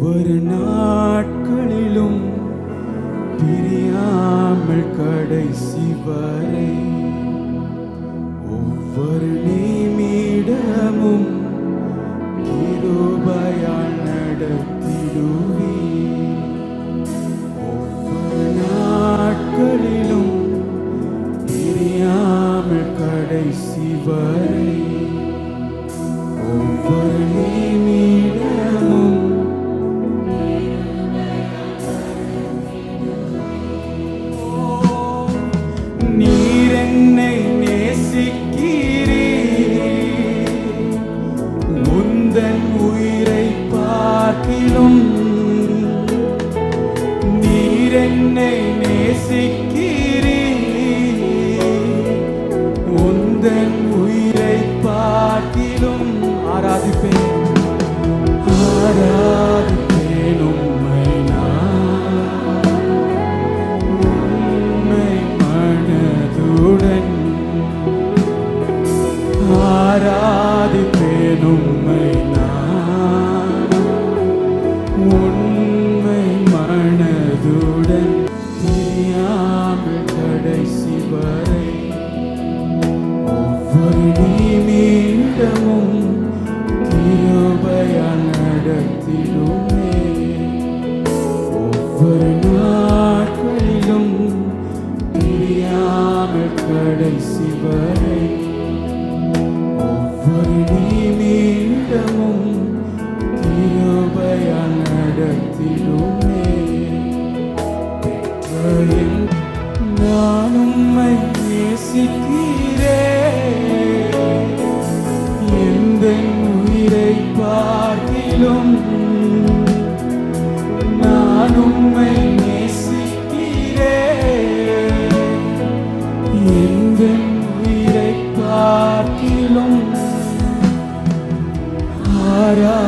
ஒவ்வொரு நாட்களிலும் பிரியாமல் கடைசி வரை ஒவ்வொரு நிமிடமும் கிருபையால் நடத்திடுவே ஒவ்வொரு நாட்களிலும் பிரியாமல் கடைசி வரை ஒவ்வொரு என்னை நேசிக்கிறீ உந்தன் ஒவ்வொரு நிமிடமும் நடத்திடுமே ஒவ்வொரு நாட்களிலும் தெரியாமல் கடைசி வரை ஒவ்வொரு நிமிடமும் கிருபையால் நடத்திடுமே நேசிக்கிறேன் என் உயிரை பார்க்கிலும் நான் உம்மை நேசிக்கிறேன் எந்த உயிரை பார்க்கிலும் ஆரா